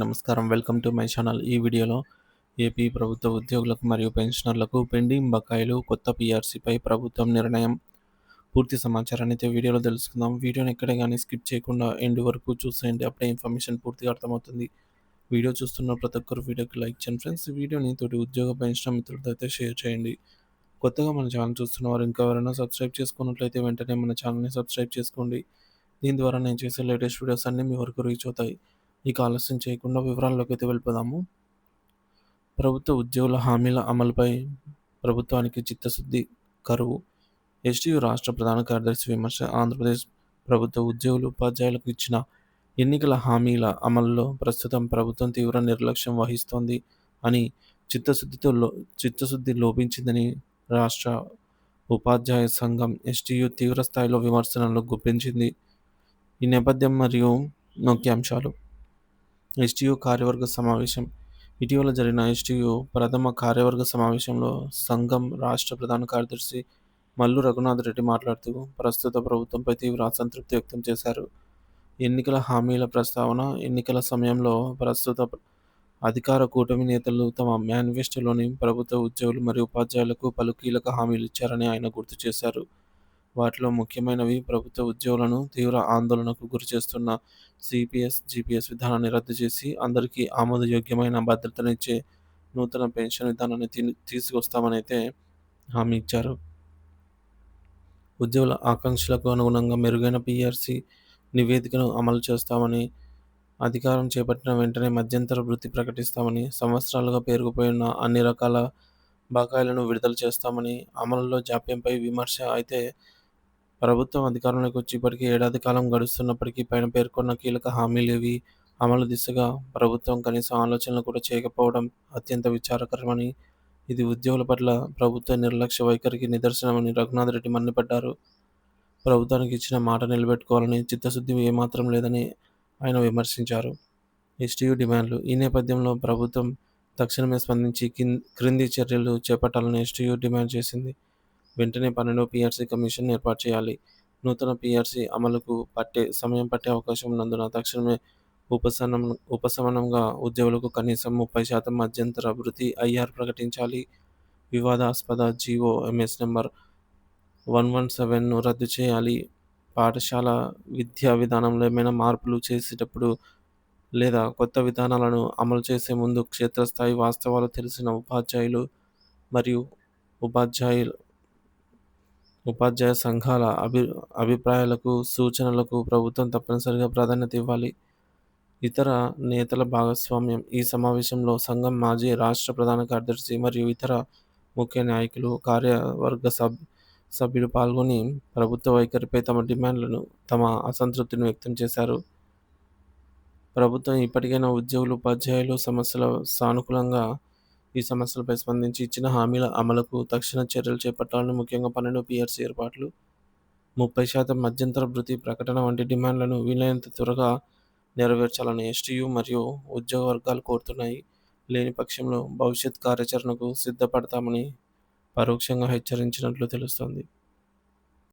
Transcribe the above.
నమస్కారం. Welcome to my channel. ఈ వీడియోలో ఏపీ ప్రభుత్వ ఉద్యోగులకు మరియు పెన్షనర్లకు పెండింగ్ బకాయిలు కొత్త పీఆర్సీపై ప్రభుత్వం నిర్ణయం. పూర్తి సమాచారాన్ని అయితే వీడియోలో తెలుసుకుందాం. వీడియోని ఎక్కడ కానీ స్కిప్ చేయకుండా ఎండ్ వరకు చూసేయండి. అప్పుడే ఇన్ఫర్మేషన్ పూర్తిగా అర్థమవుతుంది. వీడియో చూస్తున్న ప్రతి ఒక్కరు వీడియోకి లైక్ చేయండి. ఫ్రెండ్స్ వీడియోని తోటి ఉద్యోగ పెన్షన్ మిత్రులతో అయితే షేర్ చేయండి. కొత్తగా మన ఛానల్ చూస్తున్న వారు ఇంకా ఎవరైనా సబ్స్క్రైబ్ చేసుకున్నట్లయితే వెంటనే మన ఛానల్ని సబ్స్క్రైబ్ చేసుకోండి. దీని ద్వారా నేను చేసే లేటెస్ట్ వీడియోస్ అన్నీ మీ వరకు రీచ్ అవుతాయి. ఇక ఆలస్యం చేయకుండా వివరాల్లోకి అయితే వెళ్ళిపోదాము. ప్రభుత్వ ఉద్యోగుల హామీల అమలుపై ప్రభుత్వానికి చిత్తశుద్ధి కరువు. ఎస్టీయు రాష్ట్ర ప్రధాన కార్యదర్శి విమర్శ ఆంధ్రప్రదేశ్ ప్రభుత్వ ఉద్యోగులు ఉపాధ్యాయులకు ఇచ్చిన ఎన్నికల హామీల అమలులో ప్రస్తుతం ప్రభుత్వం తీవ్ర నిర్లక్ష్యం వహిస్తోంది అని చిత్తశుద్ధితో లో చిత్తశుద్ధి లోపించిందని రాష్ట్ర ఉపాధ్యాయ సంఘం ఎస్టీయు తీవ్ర స్థాయిలో విమర్శనలు గుప్పించింది. ఈ నేపథ్యం మరియు ముఖ్యాంశాలు ఎస్టీయూ కార్యవర్గ సమావేశం. ఇటీవల జరిగిన ఎస్టీయూ ప్రథమ కార్యవర్గ సమావేశంలో సంఘం రాష్ట్ర ప్రధాన కార్యదర్శి మల్లు రఘునాథ్ రెడ్డి మాట్లాడుతూ ప్రస్తుత ప్రభుత్వంపై తీవ్ర అసంతృప్తి వ్యక్తం చేశారు. ఎన్నికల హామీల ప్రస్తావన ఎన్నికల సమయంలో ప్రస్తుత అధికార కూటమి నేతలు తమ మేనిఫెస్టోలోని ప్రభుత్వ ఉద్యోగులు మరియు ఉపాధ్యాయులకు పలు కీలక హామీలు ఇచ్చారని ఆయన గుర్తు చేశారు. వాటిలో ముఖ్యమైనవి ప్రభుత్వ ఉద్యోగులను తీవ్ర ఆందోళనకు గురిచేస్తున్న సిపిఎస్ జిపిఎస్ విధానాన్ని రద్దు చేసి అందరికీ ఆమోదయోగ్యమైన భద్రతనిచ్చే నూతన పెన్షన్ విధానాన్ని తీసుకొస్తామని అయితే హామీ ఇచ్చారు. ఉద్యోగుల ఆకాంక్షలకు అనుగుణంగా మెరుగైన పిఆర్సి నివేదికను అమలు చేస్తామని అధికారం చేపట్టిన వెంటనే మధ్యంతర వృత్తి ప్రకటిస్తామని సంవత్సరాలుగా పేరుకుపోయిన అన్ని రకాల బకాయిలను విడుదల చేస్తామని అమలులో జాప్యంపై విమర్శ అయితే ప్రభుత్వం అధికారంలోకి వచ్చి ఇప్పటికీ ఏడాది కాలం గడుస్తున్నప్పటికీ పైన పేర్కొన్న కీలక హామీలేవి అమలు దిశగా ప్రభుత్వం కనీసం ఆలోచనలు కూడా చేయకపోవడం అత్యంత విచారకరమని ఇది ఉద్యోగుల పట్ల ప్రభుత్వ నిర్లక్ష్య వైఖరికి నిదర్శనమని రఘునాథ్ రెడ్డి మండిపడ్డారు. ప్రభుత్వానికి ఇచ్చిన మాట నిలబెట్టుకోవాలని చిత్తశుద్ధి ఏమాత్రం లేదని ఆయన విమర్శించారు. ఎస్టీయూ డిమాండ్లు. ఈ నేపథ్యంలో ప్రభుత్వం తక్షణమే స్పందించి క్రింది చర్యలు చేపట్టాలని ఎస్టీయూ డిమాండ్ చేసింది. వెంటనే పన్నెండు పీఆర్సీ కమిషన్ ఏర్పాటు చేయాలి. నూతన పీఆర్సీ అమలుకు పట్టే సమయం పట్టే అవకాశం ఉన్నందున తక్షణమే ఉపశమనం ఉపశమనంగా ఉద్యోగులకు కనీసం ముప్పై శాతం మధ్యంతర వృత్తి ఐఆర్ ప్రకటించాలి. వివాదాస్పద GO MS number one one సెవెన్ను రద్దు చేయాలి. పాఠశాల విద్యా విధానంలో ఏమైనా మార్పులు చేసేటప్పుడు లేదా కొత్త విధానాలను అమలు చేసే ముందు క్షేత్రస్థాయి వాస్తవాలు తెలిసిన ఉపాధ్యాయులు మరియు ఉపాధ్యాయులు ఉపాధ్యాయ సంఘాల అభి అభిప్రాయాలకు సూచనలకు ప్రభుత్వం తప్పనిసరిగా ప్రాధాన్యత ఇవ్వాలి. ఇతర నేతల భాగస్వామ్యం ఈ సమావేశంలో సంఘం మాజీ రాష్ట్ర ప్రధాన కార్యదర్శి మరియు ఇతర ముఖ్య నాయకులు కార్యవర్గ సబ్ సభ్యులు పాల్గొని ప్రభుత్వ వైఖరిపై తమ డిమాండ్లను తమ అసంతృప్తిని వ్యక్తం చేశారు. ప్రభుత్వం ఇప్పటికైనా ఉద్యోగులు ఉపాధ్యాయులు సమస్యల సానుకూలంగా ఈ సమస్యలపై స్పందించి ఇచ్చిన హామీల అమలుకు తక్షణ చర్యలు చేపట్టాలని ముఖ్యంగా పన్నెండు పిఆర్సీ ఏర్పాట్లు ముప్పై శాతం మధ్యంతర భృతి ప్రకటన వంటి డిమాండ్లను వీలైనంత త్వరగా నెరవేర్చాలని ఎస్టీయు మరియు ఉద్యోగ వర్గాలు కోరుతున్నాయి. లేని పక్షంలో భవిష్యత్ కార్యాచరణకు సిద్ధపడతామని పరోక్షంగా హెచ్చరించినట్లు తెలుస్తోంది.